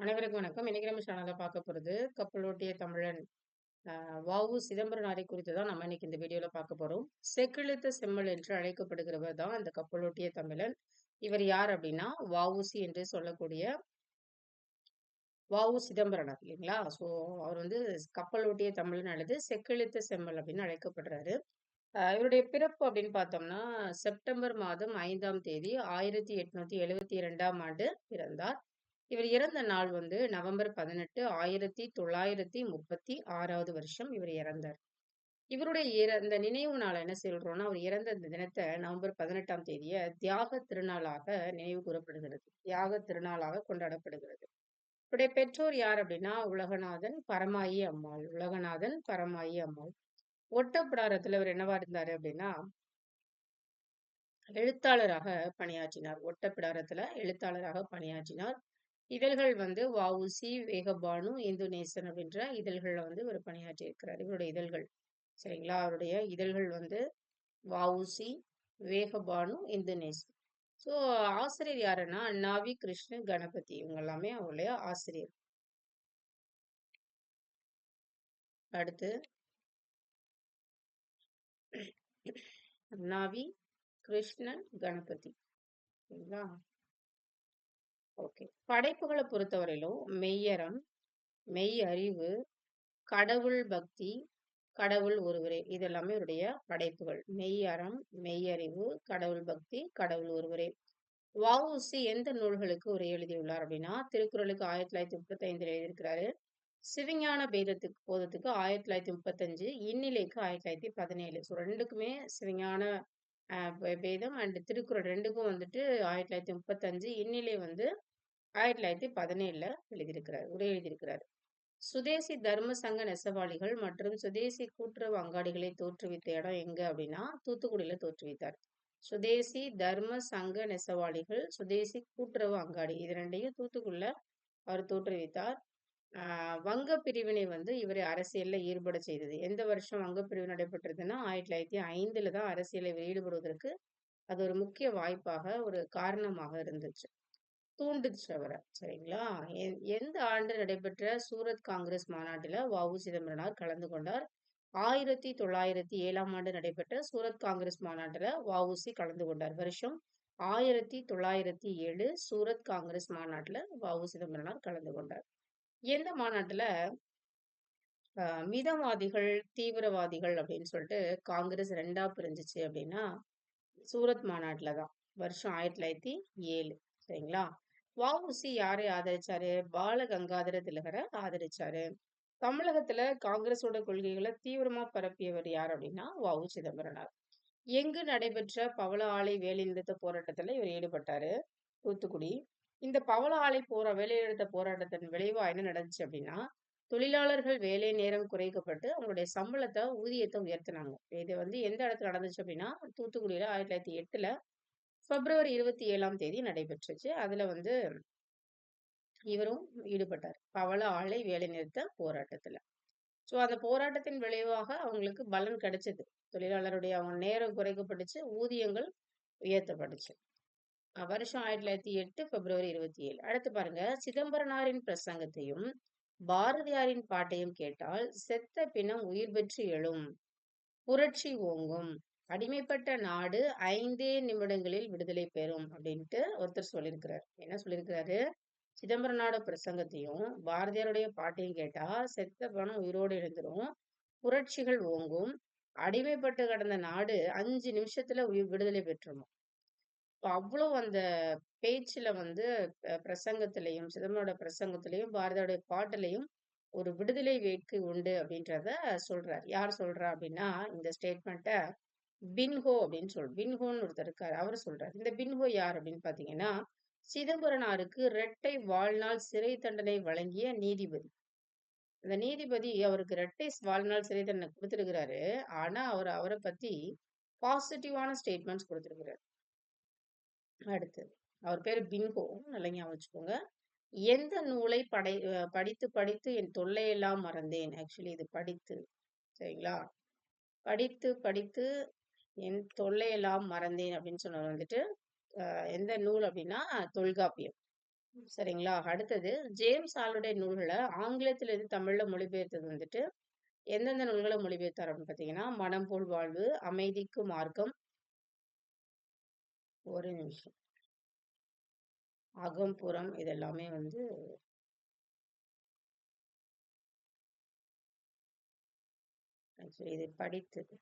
அனைவருக்கும் வணக்கம். இன்னைக்கு நம்ம சேனலில் பார்க்க போகிறது கப்பலோட்டிய தமிழன் வாவு சிதம்பரனாரை குறித்து தான் நம்ம இன்னைக்கு இந்த வீடியோவில் பார்க்க போகிறோம் செக்கிழுத்த செம்மல் என்று அழைக்கப்படுகிறவர் தான் இந்த கப்பலோட்டிய தமிழன். இவர் யார் அப்படின்னா, வ.உ.சி என்று சொல்லக்கூடிய வ.உ. சிதம்பரனார் இல்லைங்களா? ஸோ அவர் வந்து கப்பலோட்டிய தமிழன் அல்லது செக்கிழுத்த செம்மல் அப்படின்னு அழைக்கப்படுறாரு. இவருடைய பிறப்பு அப்படின்னு பார்த்தோம்னா, செப்டம்பர் மாதம் ஐந்தாம் தேதி 1872ஆம் ஆண்டு பிறந்தார். இவர் இறந்த நாள் வந்து நவம்பர் 18, 1936வது வருஷம் இவர் இறந்தார். இவருடைய இறந்த நினைவு நாள் என்ன சொல்றோம்னா, அவர் இறந்த இந்த தினத்தை நவம்பர் 18ஆம் தேதிய தியாக திருநாளாக நினைவு கூறப்படுகிறது. தியாக திருநாளாக கொண்டாடப்படுகிறது. இவருடைய பெற்றோர் யார் அப்படின்னா, உலகநாதன், பரமாயி அம்மாள். உலகநாதன், பரமாயி அம்மாள். ஒட்டப்பிடாரத்துல இவர் என்னவா இருந்தாரு அப்படின்னா எழுத்தாளராக பணியாற்றினார். ஒட்டப்பிடாரத்துல எழுத்தாளராக பணியாற்றினார். இதழ்கள் வந்து வவுசி வேகபானு, இந்துநேசன் அப்படின்ற இதழ்களில் வந்து இவர் பணியாற்றியிருக்கிறார். இவருடைய இதழ்கள். சரிங்களா? அவருடைய இதழ்கள் வந்து வவுசி வேகபானு, இந்துநேசன். ஸோ ஆசிரியர் யாருன்னா, அண்ணாவி கிருஷ்ண கணபதி. இவங்க எல்லாமே அவருடைய ஆசிரியர். அடுத்து அண்ணாவி கிருஷ்ணன் கணபதி. சரிங்களா? ஓகே. படைப்புகளை பொறுத்தவரையிலும் மெய்யறம், மெய் அறிவு, கடவுள் பக்தி, கடவுள் ஒருவரே. இது எல்லாமே இவருடைய படைப்புகள். மெய்யறம், மெய்யறிவு, கடவுள் பக்தி, கடவுள் ஒருவரே. வ.உ.சி எந்த நூல்களுக்கு உரை எழுதியுள்ளார் அப்படின்னா, திருக்குறளுக்கு 1935ல எழுதியிருக்கிறாரு. சிவஞான பேதத்துக்கு போதத்துக்கு 1935, இந்நிலைக்கு 1917. ஸோ ரெண்டுக்குமே சிவஞான பேதம் அண்ட் திருக்குறள் ரெண்டுக்கும் வந்துட்டு 1935, இந்நிலை வந்து 1917ல எழுதியிருக்கிறார். உரை எழுதியிருக்கிறார். சுதேசி தர்ம சங்க நெசவாளிகள் மற்றும் சுதேசி கூட்டுறவு அங்காடிகளை தோற்றுவித்த இடம் எங்க அப்படின்னா, தூத்துக்குடியில தோற்றுவித்தார். சுதேசி தர்ம சங்க நெசவாளிகள், சுதேசி கூட்டுறவு அங்காடி இது 2யும் தூத்துக்குடில அவர் தோற்றுவித்தார். ஆஹ் வங்க பிரிவினை வந்து இவரை அரசியல்ல ஈடுபட செய்தது. எந்த வருஷம் வங்க பிரிவு நடைபெற்றதுன்னா, 1905ல தான் அரசியல்ல ஈடுபடுவதற்கு அது ஒரு முக்கிய வாய்ப்பாக, ஒரு காரணமாக இருந்துச்சு. தூண்டுச்சு அவரை சரிங்களா? எந்த ஆண்டு நடைபெற்ற சூரத் காங்கிரஸ் மாநாட்டில் வவு சிதம்பரனார் கலந்து கொண்டார்? 1907ஆம் ஆண்டு நடைபெற்ற சூரத் காங்கிரஸ் மாநாட்டில் வ.உ.சி கலந்து கொண்டார். வருஷம் 1907 சூரத் காங்கிரஸ் மாநாட்டில் வவு சிதம்பரனார் கலந்து கொண்டார். எந்த மாநாட்டுல மிதவாதிகள், தீவிரவாதிகள் அப்படின்னு சொல்லிட்டு காங்கிரஸ் ரெண்டா பிரிஞ்சுச்சு அப்படின்னா, சூரத் மாநாட்டுல தான். வருஷம் 1907 சரிங்களா? வ.உ.சி யாரை ஆதரிச்சாரு? பால கங்காதர ஆதரிச்சாரு. தமிழகத்துல காங்கிரஸோட கொள்கைகளை தீவிரமா பரப்பியவர் யார் அப்படின்னா, வ.உ. சிதம்பரனார். எங்கு நடைபெற்ற பவள ஆலை வேலைநிறுத்த போராட்டத்துல இவர் ஈடுபட்டாரு? தூத்துக்குடி. இந்த பவள ஆலை போற வேலைநிறுத்த போராட்டத்தின் விளைவா என்ன நடந்துச்சு அப்படின்னா, தொழிலாளர்கள் வேலை நேரம் குறைக்கப்பட்டு அவங்களுடைய சம்பளத்தை ஊதியத்தை உயர்த்துனாங்க. இது வந்து எந்த இடத்துல நடந்துச்சு அப்படின்னா, தூத்துக்குடியில 1908ல பிப்ரவரி 27ஆம் தேதி நடைபெற்றுச்சு. அதுல வந்து இவரும் ஈடுபட்டார். பவள ஆலை வேலைநிறுத்த போராட்டத்துல. ஸோ அந்த போராட்டத்தின் விளைவாக அவங்களுக்கு பலன் கிடைச்சது. தொழிலாளருடைய அவங்க நேரம் குறைக்கப்பட்டுச்சு, ஊதியங்கள் உயர்த்தப்பட்டுச்சு. அ வருஷம் 1908 பிப்ரவரி 27. அடுத்து பாருங்க, சிதம்பரனாரின் பிரசங்கத்தையும், பாரதியாரின் பாட்டையும் கேட்டால், செத்த பிணம் உயிர் பெற்று எழும். புரட்சி ஓங்கும். அடிமைப்பட்ட நாடு ஐந்தே நிமிடங்களில் விடுதலை பெறும் அப்படின்ட்டு ஒருத்தர் சொல்லியிருக்கிறார். என்ன சொல்லியிருக்கிறாரு? சிதம்பரனாரோட பிரசங்கத்தையும், பாரதியாருடைய பாட்டையும் கேட்டா, செத்த பணம் உயிரோடு எழுந்துரும். புரட்சிகள் ஓங்கும். அடிமைப்பட்டு கடந்த நாடு அஞ்சு நிமிஷத்துல உயிர் விடுதலை பெற்றுருமாம். இப்போ அவ்வளோ அந்த பேச்சுல வந்து பிரசங்கத்திலையும் சிதம்பரோட பிரசங்கத்திலையும் பாரதியோடைய பாட்டிலையும் பாட்டுலயும் ஒரு விடுதலை வேட்கை உண்டு அப்படின்றத சொல்றார். யார் சொல்றா அப்படின்னா, இந்த ஸ்டேட்மெண்ட்டை பின்ஹோ அப்படின்னு சொல் பின்ஹோன்னு ஒருத்தர் இருக்காரு. அவர் சொல்றாரு. இந்த பின்ஹோ யார் அப்படின்னு பாத்தீங்கன்னா சிதம்பரனாருக்கு இரட்டை வாழ்நாள் சிறை தண்டனை வழங்கிய நீதிபதி. அந்த நீதிபதி அவருக்கு இரட்டை வாழ்நாள் சிறை தண்டனை குடுத்திருக்கிறாரு. ஆனா, அவர் அவரை பத்தி பாசிட்டிவான ஸ்டேட்மெண்ட்ஸ் குடுத்திருக்கிறாரு. அடுத்து, அவர் பேர் பின்ஹோ. நல்லா ஞாபகம் வச்சுக்கோங்க. எந்த நூலை படை படித்து படித்து என் தொல்லையெல்லாம் மறந்தேன். ஆக்சுவலி இது படித்து. சரிங்களா? படித்து படித்து என் தொல்லையெல்லாம் மறந்தேன் அப்படின்னு சொன்னது வந்துட்டு, எந்த நூல் அப்படின்னா, தொல்காப்பியம். சரிங்களா? அடுத்தது ஜேம்ஸ் ஆளுடைய நூல்கள ஆங்கிலத்திலிருந்து தமிழ்ல மொழிபெயர்த்தது வந்துட்டு, எந்தெந்த நூல்களை மொழிபெயர்த்தார் அப்படின்னு பார்த்தீங்கன்னா, "மனம் போல் வாழ்வு", "அமைதிக்கு மார்க்கம்" ஒரு நிமிஷம். "அகம், புறம்" வந்து இது படித்தது.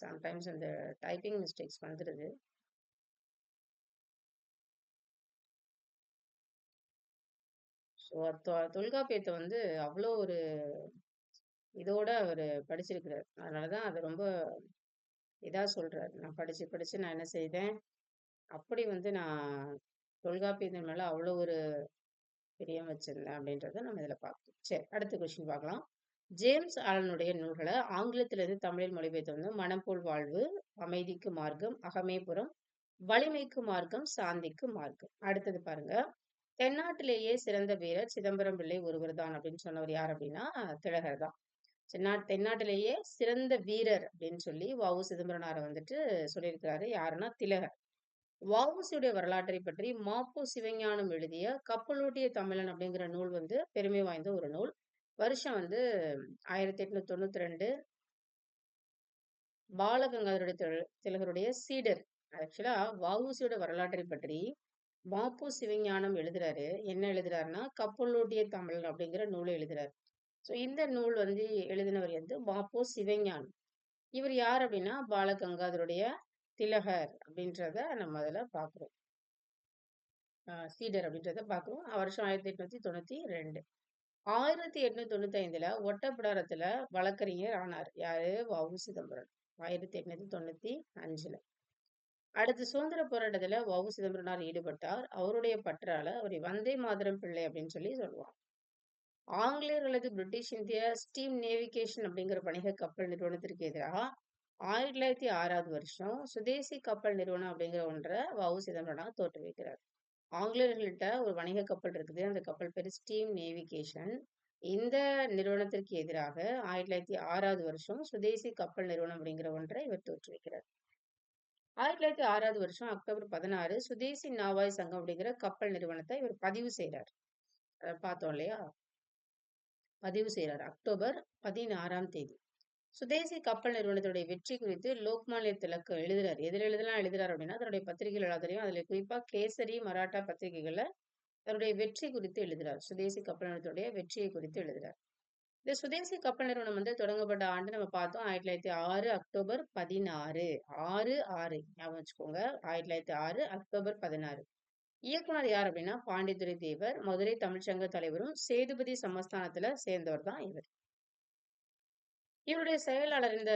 சம்டைம்ஸ் அந்த டைப்பிங் மிஸ்டேக்ஸ் வந்துடுது ஸோ தொல்காப்பியத்தை வந்து அவ்வளோ ஒரு இதோட அவர் படிச்சிருக்கிறார். அதனால தான் அதை ரொம்ப இதாக சொல்கிறார் நான் படித்து படித்து நான் என்ன செய்தேன், அப்படி வந்து நான் தொல்காப்பியத்தின் மேலே அவ்வளோ ஒரு பிரியம் வச்சுருந்தேன் அப்படின்றத நம்ம இதில் பார்க்கணும் சரி அடுத்த கொஷின் பார்க்கலாம். ஜேம்ஸ் ஆலனுடைய நூல்களை ஆங்கிலத்திலிருந்து தமிழில் மொழிபெயர்த்து வந்து "மனம் போல் வாழ்வு", "அமைதிக்கு மார்க்கம்", அகமேபுரம் "வலிமைக்கு மார்க்கம்", "சாந்திக்கு மார்க்கம்". அடுத்தது பாருங்க. "தென்னாட்டிலேயே சிறந்த வீரர் சிதம்பரம் பிள்ளை ஒருவர் தான்" அப்படின்னு சொன்னவர் யார் அப்படின்னா, திலகர் தான். தென்னா தென்னாட்டிலேயே சிறந்த வீரர் அப்படின்னு சொல்லி வாவு சிதம்பரனார வந்துட்டு சொல்லியிருக்கிறாரு. யாருன்னா திலகர். வ.உ.சியுடைய வரலாற்றை பற்றி மாப்பு சிவஞானம் எழுதிய "கப்பலோட்டிய தமிழன்" அப்படிங்கிற நூல் வந்து பெருமை வாய்ந்த ஒரு நூல். வருஷம் வந்து ஆயிரத்தி எட்நூத்தி தொண்ணூத்தி ரெண்டு பாலகங்காதருடைய திலகருடைய சீடர். ஆக்சுவலா வ.உ.சியோட வரலாற்றை பற்றி வாப்பு சிவஞானம் எழுதுறாரு. என்ன எழுதுறாருன்னா, "கப்பலோட்டிய தமிழ் அப்படிங்கிற நூலை எழுதுறாரு. ஸோ இந்த நூல் வந்து எழுதினவர் வந்து வாப்பு சிவஞானம். இவர் யார் அப்படின்னா, பாலகங்காதருடைய திலகர் அப்படின்றத நம்ம அதில் பார்க்குறோம். சீடர் அப்படின்றத பார்க்குறோம். வருஷம் ஆயிரத்தி எட்நூத்தி தொண்ணூத்தி ரெண்டு ஆயிரத்தி எட்நூத்தி தொண்ணூத்தி ஐந்துல ஒட்டப்பிடாரத்துல வழக்கறிஞர் ஆனார். யாரு? வ.உ. சிதம்பரம். 1895ல. அடுத்து சுதந்திர போராட்டத்துல வவு சிதம்பரனார் ஈடுபட்டார். அவருடைய பற்றால அவரை வந்தே மாதரம் பிள்ளை அப்படின்னு சொல்லி சொல்லுவாங்க. ஆங்கிலேயர் அல்லது பிரிட்டிஷ் இந்தியா ஸ்டீம் நேவிகேஷன் அப்படிங்கிற வணிக கப்பல் நிறுவனத்திற்கு எதிராக ஆயிரத்தி தொள்ளாயிரத்தி ஆறாவது வருஷம் சுதேசி கப்பல் நிறுவனம் அப்படிங்கிற ஒன்றை வவு சிதம்பரனார் தோற்றுவிக்கிறார். ஆங்கிலேயர்கள்ட்ட ஒரு வணிக கப்பல் இருக்குது. அந்த கப்பல் பேர் ஸ்டீம் நேவிகேஷன். இந்த நிறுவனத்திற்கு எதிராக 1906வது வருஷம் சுதேசி கப்பல் நிறுவனம் அப்படிங்கிற ஒன்றை இவர் தோற்றுவிக்கிறார். 1906வது வருஷம் அக்டோபர் 16 சுதேசி நாவாய் சங்கம் அப்படிங்கிற கப்பல் நிறுவனத்தை இவர் பதிவு செய்கிறார் பார்த்தோம் இல்லையா? பதிவு செய்கிறார் அக்டோபர் 16ஆம் தேதி. சுதேசி கப்பல் நிறுவனத்துடைய வெற்றி குறித்து லோக்மானிய திலக்கு எழுதுறாரு. எதில் எழுதலாம் எழுதுறாரு அப்படின்னா, தன்னுடைய பத்திரிகைகள் எல்லாத்துலயும் அதில் குறிப்பா கேசரி, மராட்டா பத்திரிகைகளில் தன்னுடைய வெற்றி குறித்து எழுதுறார். சுதேசி கப்பல் நிறுவனத்துடைய வெற்றியை குறித்து எழுதுறார். இந்த சுதேசி கப்பல் நிறுவனம் வந்து தொடங்கப்பட்ட ஆண்டு நம்ம பார்த்தோம் 1906 அக்டோபர் 16 6, 6 ஞாபகம் வச்சுக்கோங்க. 1906 அக்டோபர் 16. இயக்குனர் யார் அப்படின்னா, பாண்டித்துரை தேவர், மதுரை தமிழ்ச்சங்க தலைவரும், சேதுபதி சமஸ்தானத்துல சேர்ந்தவர் தான் இவர். இவருடைய செயலாளர் இந்த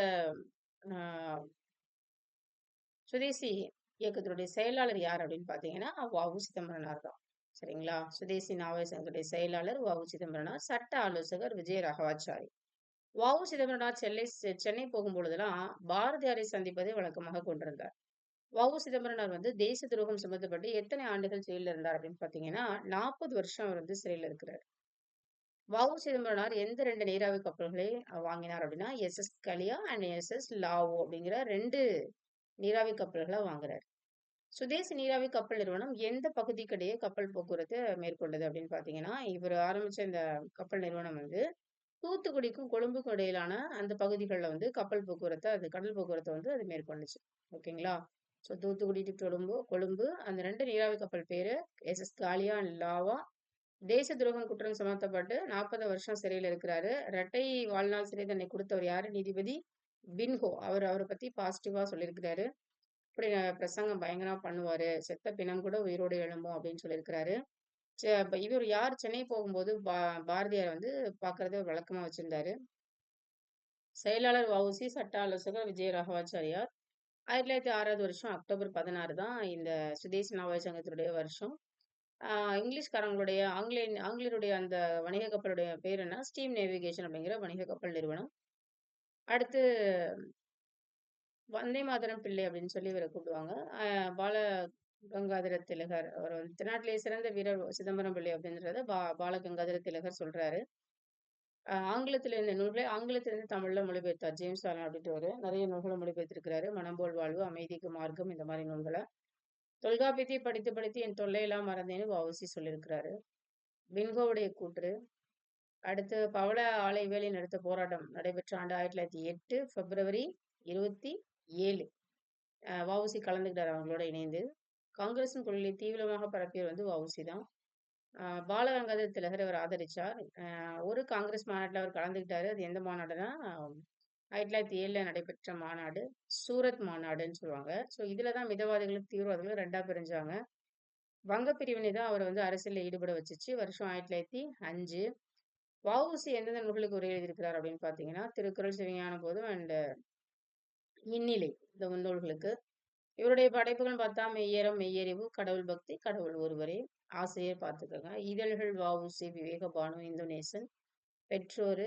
சுதேசி இயக்கத்தினுடைய செயலாளர் யார் அப்படின்னு பார்த்தீங்கன்னா, வ.உ. சிதம்பரனார் தான். சரிங்களா? சுதேசி நாவாய் சங்கத்துடைய செயலாளர் வ.உ. சிதம்பரனார். சட்ட ஆலோசகர் விஜய ராகவாச்சாரி. வ.உ. சிதம்பரனார் சென்னை சென்னை போகும்பொழுதெல்லாம் பாரதியாரை சந்திப்பதை வழக்கமாக கொண்டிருந்தார். வ.உ. சிதம்பரனார் வந்து தேச துரோகம் சுமத்தப்பட்டு எத்தனை ஆண்டுகள் சிறையில் இருந்தார் அப்படின்னு பார்த்தீங்கன்னா, 40 வருஷம் அவர் வந்து சிறையில் இருக்கிறார். வ.உ. சிதம்பரனார் எந்த ரெண்டு நீராவி கப்பல்களை வாங்கினார் அப்படின்னா, S S. Gallia and S S. Lawoe அப்படிங்கிற ரெண்டு நீராவி கப்பல்களை வாங்குறார். சுதேசி நீராவி கப்பல் நிறுவனம் எந்த பகுதிக்கிடையே கப்பல் போக்குவரத்து மேற்கொண்டது அப்படின்னு பார்த்தீங்கன்னா, இவர் ஆரம்பிச்ச இந்த கப்பல் நிறுவனம் வந்து தூத்துக்குடிக்கும், கொழும்புக்கும் இடையிலான அந்த பகுதிகளில் வந்து கப்பல் போக்குவரத்தை அது கடல் போக்குவரத்தை வந்து அது மேற்கொண்டுச்சு. ஓகேங்களா? ஸோ தூத்துக்குடி டு கொழும்பு கொழும்பு அந்த ரெண்டு நீராவி கப்பல் பேரு எஸ்.எஸ். காலியா அண்ட் லாவா. தேச துரோகம் குற்றம் சுமத்தப்பட்டு 40 வருஷம் சிறையில் இருக்கிறாரு. இரட்டை வாழ்நாள் சிறை தண்டனை கொடுத்தவர் யாரு? நீதிபதி பின்ஹோ. அவர் அவரை பத்தி பாசிட்டிவா சொல்லியிருக்கிறாரு. இப்படி பிரசங்கம் பயங்கரமா பண்ணுவாரு. செத்த பிணம் கூட உயிரோடு எழும்பும் அப்படின்னு சொல்லியிருக்கிறாரு. இவர் யார் சென்னை போகும்போது பா பாரதியார் வந்து பார்க்கறத வழக்கமா வச்சிருந்தாரு. செயலாளர் வவுசி சட்ட ஆலோசகர் விஜய ராகவாச்சாரியார். 1906வது வருஷம் அக்டோபர் 16 தான் இந்த சுதேசி நாவல் சங்கத்தினுடைய வருஷம். ஆ இங்கிலீஷ்காரங்களுடைய ஆங்கிலே ஆங்கிலேயருடைய அந்த வணிக கப்பலுடைய பேர் என்ன? ஸ்டீம் நேவிகேஷன் அப்படிங்கிற வணிக கப்பல் நிறுவனம். அடுத்து வந்தே மாதரம் பிள்ளை அப்படின்னு சொல்லி இவரை கூப்பிடுவாங்க. பால கங்காதர திலகர். அவர் வந்து தென்னாட்டிலேயே சிறந்த வீரர் சிதம்பரம் பிள்ளை அப்படின்றத பா பாலகங்காதர திலகர் சொல்றாரு. ஆங்கிலத்தில் இருந்த நூல்களை ஆங்கிலத்திலிருந்து தமிழில் மொழிபெயர்த்தார். ஜேம்ஸ் ஆலன் அப்படின்றவர் நிறைய நூல்களை மொழிபெயர்த்திருக்கிறாரு. மனம்போல் வாழ்வு, அமைதிக்கு மார்க்கம் இந்த மாதிரி நூல்களை தொல்காப்பியத்தை படித்து படித்து என் தொல்லையெல்லாம் மறந்தேன்னு வஉசி சொல்லியிருக்கிறாரு. பின்கோவுடைய கூற்று அடுத்து பவள ஆலை வேலை நடத்த போராட்டம் நடைபெற்ற ஆண்டு ஆயிரத்தி தொள்ளாயிரத்தி எட்டு பிப்ரவரி இருபத்தி ஏழு. வஉசி கலந்துக்கிட்டார் அவங்களோட இணைந்து. காங்கிரஸின் கொள்கையை தீவிரமாக பரப்பியவர் வந்து வஉசி தான். பாலகங்காதர் திலகர் அவர் ஆதரிச்சார். ஒரு காங்கிரஸ் மாநாட்டில் அவர் கலந்துக்கிட்டாரு. அது எந்த மாநாடுனா ஆயிரத்தி தொள்ளாயிரத்தி ஏழில் நடைபெற்ற மாநாடு சூரத் மாநாடுன்னு சொல்லுவாங்க. ஸோ இதில் தான் மிதவாதிகளும் தீவிரவாதிகளும் ரெண்டாக பிரிஞ்சாங்க. வங்க பிரிவினை தான் அவர் வந்து அரசியலில் ஈடுபட வச்சிச்சு. வருஷம் ஆயிரத்தி தொள்ளாயிரத்தி அஞ்சு. வவுசி எந்தெந்த நூல்களுக்கு உரை எழுதியிருக்கிறார் அப்படின்னு பார்த்தீங்கன்னா திருக்குறள் சிவஞான போதும் அண்ட் இந்நிலை இந்த நூல்களுக்கு. இவருடைய படைப்புகள் பார்த்தா மெய்யரம் மெய்யறிவு கடவுள் பக்தி கடவுள் ஒருவரே ஆசிரியர் பார்த்துக்கோங்க. இதழ்கள் வவுசி விவேகபானு இந்தோனேசன் பெற்றோர்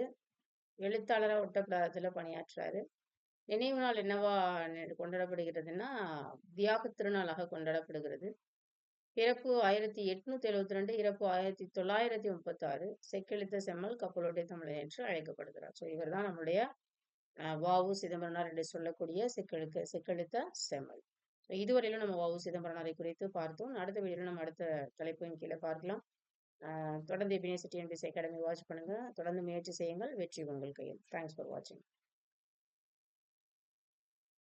எழுத்தாளராக ஒட்டப்பிடாரத்தில் பணியாற்றுறாரு நினைவு நாள் என்னவா கொண்டாடப்படுகிறதுன்னா தியாக திருநாளாக கொண்டாடப்படுகிறது. பிறப்பு ஆயிரத்தி எட்நூத்தி எழுபத்தி ரெண்டு இறப்பு ஆயிரத்தி தொள்ளாயிரத்தி முப்பத்தி ஆறு செக்கெழுத்த செம்மல் கப்பலோட்டை தமிழர் என்று அழைக்கப்படுகிறார். ஸோ இவர் தான் நம்முடைய வாவு சிதம்பரனார் என்று சொல்லக்கூடிய செக்கெழுக்க செக்கெழுத்த செம்மல். ஸோ இதுவரையிலும் நம்ம வாவு சிதம்பரனாரை குறித்து பார்த்தோம். அடுத்த வீடியோவில் நம்ம அடுத்த தலைப்பின் கீழே பார்க்கலாம். தொடர்ந்து எபினியசிட்டி என்பிசி அகாடமி வாட்ச் பண்ணுங்கள் தொடர்ந்து முயற்சி செய்யுங்கள். வெற்றி உங்கள் கையில். தேங்க்ஸ் ஃபார் வாட்சிங்